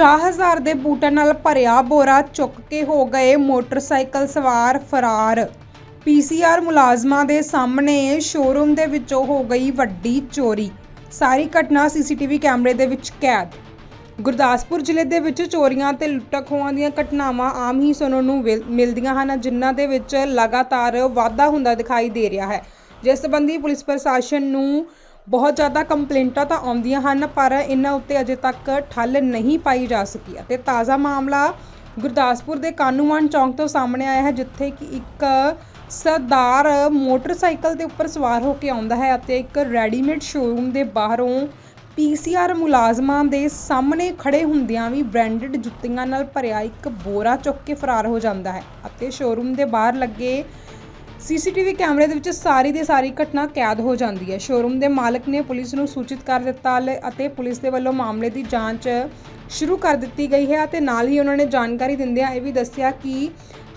ਹਜ਼ਾਰ ਦੇ ਬੂਟਾਂ ਨਾਲ ਭਰਿਆ ਬੋਰਾ ਚੁੱਕ ਕੇ ਹੋ ਗਏ ਮੋਟਰਸਾਈਕਲ ਸਵਾਰ ਫਰਾਰ। ਪੀਸੀਆਰ ਮੁਲਾਜ਼ਮਾਂ ਦੇ ਸਾਹਮਣੇ ਸ਼ੋਰੂਮ ਦੇ ਵਿੱਚੋਂ ਹੋ ਗਈ ਵੱਡੀ ਚੋਰੀ। ਸਾਰੀ ਘਟਨਾ ਸੀਸੀਟੀਵੀ ਕੈਮਰੇ ਦੇ ਵਿੱਚ ਕੈਦ। ਗੁਰਦਾਸਪੁਰ ਜ਼ਿਲ੍ਹੇ ਦੇ ਵਿੱਚ ਚੋਰੀਆਂ ਤੇ ਲੁੱਟਾਂ ਖੋਹਾਂ ਦੀਆਂ ਘਟਨਾਵਾਂ ਆਮ ਹੀ ਸੁਣਨ ਨੂੰ ਮਿਲ- ਮਿਲਦੀਆਂ ਹਨ, ਜਿਨ੍ਹਾਂ ਦੇ ਵਿੱਚ ਲਗਾਤਾਰ ਵਾਧਾ ਹੁੰਦਾ ਦਿਖਾਈ ਦੇ ਰਿਹਾ ਹੈ। ਜਿਸ ਸੰਬੰਧੀ ਪੁਲਿਸ ਪ੍ਰਸ਼ਾਸਨ ਨੂੰ ਬਹੁਤ ਜ਼ਿਆਦਾ ਕੰਪਲੇਂਟਾਂ ਤਾਂ ਆਉਂਦੀਆਂ ਹਨ, ਪਰ ਇਹਨਾਂ ਉੱਤੇ ਅਜੇ ਤੱਕ ਠੱਲ ਨਹੀਂ ਪਾਈ ਜਾ ਸਕੀ ਅਤੇ ਤਾਜ਼ਾ ਮਾਮਲਾ ਗੁਰਦਾਸਪੁਰ ਦੇ ਕਾਨੂੰਵਾਨ ਚੌਂਕ ਤੋਂ ਸਾਹਮਣੇ ਆਇਆ ਹੈ, ਜਿੱਥੇ ਕਿ ਇੱਕ ਸਰਦਾਰ ਮੋਟਰਸਾਈਕਲ ਦੇ ਉੱਪਰ ਸਵਾਰ ਹੋ ਕੇ ਆਉਂਦਾ ਹੈ ਅਤੇ ਇੱਕ ਰੈਡੀਮੇਡ ਸ਼ੋਰੂਮ ਦੇ ਬਾਹਰੋਂ ਪੀਸੀਆਰ ਮੁਲਾਜ਼ਮਾਂ ਦੇ ਸਾਹਮਣੇ ਖੜੇ ਹੁੰਦਿਆਂ ਵੀ ਬ੍ਰਾਂਡਡ ਜੁੱਤੀਆਂ ਨਾਲ ਭਰਿਆ ਇੱਕ ਬੋਰਾ ਚੁੱਕ ਕੇ ਫਰਾਰ ਹੋ ਜਾਂਦਾ ਹੈ ਅਤੇ ਸ਼ੋਰੂਮ ਦੇ ਬਾਹਰ ਲੱਗੇ ਸੀਸੀਟੀਵੀ ਕੈਮਰੇ ਦੇ ਵਿੱਚ ਸਾਰੀ ਦੀ ਸਾਰੀ ਘਟਨਾ ਕੈਦ ਹੋ ਜਾਂਦੀ ਹੈ। ਸ਼ੋਰੂਮ ਦੇ ਮਾਲਕ ਨੇ ਪੁਲਿਸ ਨੂੰ ਸੂਚਿਤ ਕਰ ਦਿੱਤਾ ਅਤੇ ਪੁਲਿਸ ਦੇ ਵੱਲੋਂ ਮਾਮਲੇ ਦੀ ਜਾਂਚ ਸ਼ੁਰੂ ਕਰ ਦਿੱਤੀ ਗਈ ਹੈ ਅਤੇ ਨਾਲ ਹੀ ਉਹਨਾਂ ਨੇ ਜਾਣਕਾਰੀ ਦਿੰਦਿਆਂ ਇਹ ਵੀ ਦੱਸਿਆ ਕਿ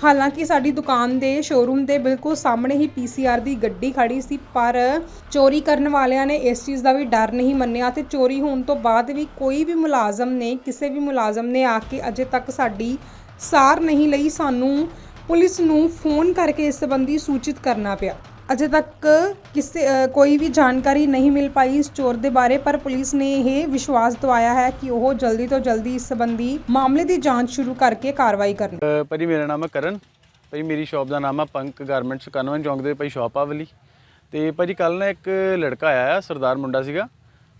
ਹਾਲਾਂਕਿ ਸਾਡੀ ਦੁਕਾਨ ਦੇ ਸ਼ੋਰੂਮ ਦੇ ਬਿਲਕੁਲ ਸਾਹਮਣੇ ਹੀ ਪੀਸੀਆਰ ਦੀ ਗੱਡੀ ਖੜੀ ਸੀ, ਪਰ ਚੋਰੀ ਕਰਨ ਵਾਲਿਆਂ ਨੇ ਇਸ ਚੀਜ਼ ਦਾ ਵੀ ਡਰ ਨਹੀਂ ਮੰਨਿਆ ਤੇ ਚੋਰੀ ਹੋਣ ਤੋਂ ਬਾਅਦ ਵੀ ਕੋਈ ਵੀ ਮੁਲਾਜ਼ਮ ਨੇ, ਕਿਸੇ ਵੀ ਮੁਲਾਜ਼ਮ ਨੇ ਆ ਕੇ ਅਜੇ ਤੱਕ ਸਾਡੀ ਸਾਰ ਨਹੀਂ ਲਈ। ਸਾਨੂੰ ਪੁਲਿਸ ਨੂੰ ਫੋਨ ਕਰਕੇ ਇਸ ਸੰਬੰਧੀ ਸੂਚਿਤ ਕਰਨਾ ਪਿਆ। ਅਜੇ ਤੱਕ ਕਿਸੇ ਕੋਈ ਵੀ ਜਾਣਕਾਰੀ ਨਹੀਂ ਮਿਲ ਪਾਈ ਇਸ ਚੋਰ ਦੇ ਬਾਰੇ ਪਰ ਪੁਲਿਸ ਨੇ ਇਹ ਵਿਸ਼ਵਾਸ ਦਵਾਇਆ ਹੈ ਕਿ ਉਹ ਜਲਦੀ ਤੋਂ ਜਲਦੀ ਇਸ ਸੰਬੰਧੀ ਮਾਮਲੇ ਦੀ ਜਾਂਚ ਸ਼ੁਰੂ ਕਰਕੇ ਕਾਰਵਾਈ ਕਰਨ। ਅ, ਭਾਜੀ ਮੇਰਾ ਨਾਮ ਹੈ ਕਰਨ। ਭਾਜੀ ਮੇਰੀ ਸ਼ਾਪ ਦਾ ਨਾਮ ਹੈ ਪੰਕ ਗਾਰਮੈਂਟਸ ਕਨਵਨ ਚੌਂਕ ਦੇ ਭਾਈ ਸ਼ਾਪ ਆ ਵਾਲੀ। ਤੇ ਭਾਜੀ ਕੱਲ ਨਾ ਇੱਕ ਲੜਕਾ ਆਇਆ ਆ ਸਰਦਾਰ ਮੁੰਡਾ ਸੀਗਾ।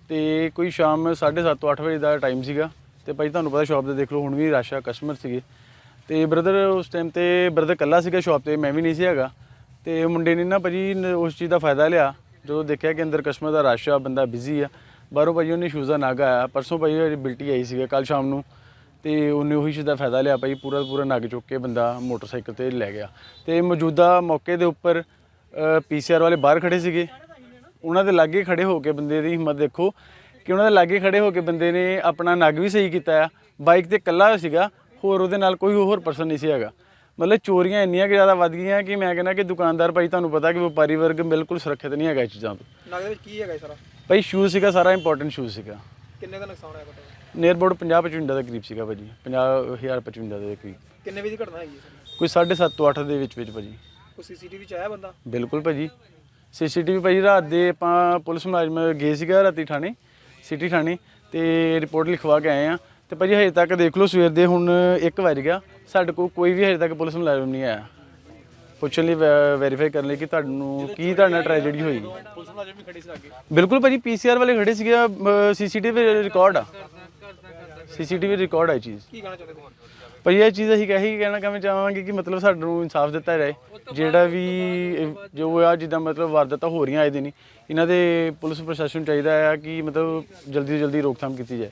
ਤੇ ਕੋਈ ਸ਼ਾਮ 7:30 ਤੋਂ 8 ਵਜੇ ਦਾ ਟਾਈਮ ਸੀਗਾ। ਤੇ ਭਾਜੀ ਤੁਹਾਨੂੰ ਪਤਾ ਸ਼ਾਪ ਤੇ ਦੇਖ ਲਓ ਹੁਣ ਵੀ ਰਸ਼ ਆ ਕਸਟਮਰ ਸੀਗੇ। ਤੇ ਬ੍ਰਦਰ ਉਸ ਟਾਈਮ ਤੇ ਬ੍ਰਦਰ ਕੱਲਾ ਸੀਗਾ ਸ਼ਾਪ ਤੇ, ਮੈਂ ਵੀ ਨਹੀਂ ਸੀ ਹੈਗਾ। ਤੇ ਮੁੰਡੇ ਨੇ ਨਾ ਭਾਜੀ ਨ- ਉਸ ਚੀਜ਼ ਦਾ ਫਾਇਦਾ ਲਿਆ। ਜਦੋਂ ਦੇਖਿਆ ਕਿ ਅੰਦਰ ਕਸਟਮਰ ਦਾ ਰਸ਼ ਆ, ਬੰਦਾ ਬਿਜ਼ੀ ਆ, ਬਾਹਰੋਂ ਭਾਜੀ ਉਹਨੇ ਸ਼ੂਜ਼ ਦਾ ਨਗ ਆਇਆ। ਪਰਸੋਂ ਭਾਜੀ ਉਹਦੀ ਬਿਲਟੀ ਆਈ ਸੀਗਾ ਕੱਲ ਸ਼ਾਮ ਨੂੰ। ਤੇ ਉਹਨੇ ਉਹੀ ਚੀਜ਼ ਦਾ ਫਾਇਦਾ ਲਿਆ ਭਾਈ ਪੂਰਾ ਪੂਰਾ ਨਗ ਚੁੱਕ ਕੇ ਬੰਦਾ ਮੋਟਰਸਾਈਕਲ ਤੇ ਲੈ ਗਿਆ। ਤੇ ਮੌਜੂਦਾ ਮੌਕੇ ਦੇ ਉੱਪਰ ਪੀਸੀਆਰ ਵਾਲੇ ਬਾਹਰ ਖੜੇ ਸੀਗੇ। ਉਹਨਾਂ ਦੇ ਲਾਗੇ ਖੜੇ ਹੋ ਕੇ ਬੰਦੇ ਦੀ ਹਿੰਮਤ ਦੇਖੋ ਕਿ ਉਹਨਾਂ ਦੇ ਲਾਗੇ ਖੜੇ ਹੋ ਕੇ ਬੰਦੇ ਨੇ ਆਪਣਾ ਨਗ ਵੀ ਸਹੀ ਕੀਤਾ ਆ। ਬਾਈਕ ਤੇ ਇਕੱਲਾ ਸੀਗਾ। ਹੋਰ ਉਹਦੇ ਨਾਲ ਕੋਈ ਹੋਰ ਪਰਸਨ ਨਹੀਂ ਸੀ ਹੈਗਾ। ਮਤਲਬ ਚੋਰੀਆਂ ਇੰਨੀਆਂ ਕਿ ਜ਼ਿਆਦਾ ਵੱਧ ਗਈਆਂ ਕਿ ਮੈਂ ਕਹਿੰਦਾ ਕਿ ਦੁਕਾਨਦਾਰ ਭਾਈ ਤੁਹਾਨੂੰ ਪਤਾ ਕਿ ਵਪਾਰੀ ਵਰਗ ਬਿਲਕੁਲ ਸੁਰੱਖਿਅਤ ਨਹੀਂ ਹੈਗਾ ਇਹ ਚੀਜ਼ਾਂ ਤੋਂ। ਨਗ ਦੇ ਵਿੱਚ ਕੀ ਹੈਗਾ ਇਹ ਸਾਰਾ? ਭਾਈ ਸ਼ੂਜ਼ ਸੀਗਾ ਸਾਰਾ ਇੰਪੋਰਟੈਂਟ ਸ਼ੂਜ਼ ਸੀਗਾ। ਕਿੰਨੇ ਦਾ ਨੁਕਸਾਨ ਹੋਇਆ ਪਤਾ ਨੀਅਰ ਅਬਾਊਟ 50 55 ਦੇ ਕਰੀਬ ਸੀਗਾ ਭਾਜੀ 50000 55 ਦੇ ਕਰੀਬ। ਕਿੰਨੇ ਵਜੇ ਦੀ ਘਟਨਾ ਹੈਗੀ ਕੋਈ 7.5 ਤੋਂ 8 ਦੇ ਵਿੱਚ ਵਿੱਚ ਭਾਜੀ। ਕੋਈ ਸੀਸੀਟੀਵੀ ਚ ਆਇਆ ਬੰਦਾ? ਬਿਲਕੁਲ ਭਾਜੀ। ਸੀਸੀਟੀਵੀ ਭਾਜੀ ਰਾਤ ਦੇ ਆਪਾਂ ਪੁਲਿਸ ਮੁਲਾਜ਼ਮ ਗਏ ਸੀਗਾ ਰਾਤੀ ਥਾਣੇ ਸਿਟੀ ਥਾਣੇ ਤੇ ਰਿਪੋਰਟ ਲਿਖਵਾ ਕੇ ਆਏ ਆ ਤੇ ਭਾਜੀ ਹਜੇ ਤੱਕ ਦੇਖ ਲਓ ਸਵੇਰ ਦੇ ਹੁਣ 1 ਵਜ ਗਿਆ। ਸਾਡੇ ਕੋਲ ਕੋਈ ਵੀ ਹਜੇ ਤੱਕ ਪੁਲਿਸ ਮੁਲਾਜ਼ਮ ਨਹੀਂ ਆਇਆ। ਪੁੱਛਣ ਲਈ ਵੈਰੀਫਾਈ ਕਰਨ ਲਈ ਕਿ ਤੁਹਾਨੂੰ ਕੀ ਤੁਹਾਡਾ ਟ੍ਰੈਜੇਡੀ ਹੋਈ ਪੁਲਿਸ ਮੁਲਾਜ਼ਮ ਵੀ ਖੜੀ ਸੀ ਅੱਗੇ। ਬਿਲਕੁਲ ਭਾਜੀ ਪੀਸੀਆਰ ਵਾਲੇ ਖੜੇ ਸੀਗੇ ਸੀਸੀਟੀਵੀ ਰਿਕਾਰਡ ਆ। ਸੀਸੀਟੀਵੀ ਰਿਕਾਰਡ ਆ ਇਹ ਚੀਜ਼। ਕੀ ਕਹਿਣਾ ਚਾਹੁੰਦੇ ਭਾਈ ਇਹ ਚੀਜ਼ ਅਸੀਂ ਕਹੀ ਕਹਿਣਾ ਕਵੇਂ ਚਾਹਾਂਗੇ ਕਿ ਮਤਲਬ ਸਾਨੂੰ ਇਨਸਾਫ ਦਿੱਤਾ ਰਹੇ ਜਿਹੜਾ ਵੀ ਜੋ ਆ ਜਿੱਦਾਂ ਮਤਲਬ ਵਾਰਦਾਤਾਂ ਹੋ ਰਹੀਆਂ ਆਏ ਦਿਨ ਇਹਨਾਂ ਦੇ ਪੁਲਿਸ ਪ੍ਰਸ਼ਾਸਨ ਚਾਹੀਦਾ ਹੈ ਕਿ ਮਤਲਬ ਜਲਦੀ ਤੋਂ ਜਲਦੀ ਰੋਕਥਾਮ ਕੀਤੀ ਜਾਏ।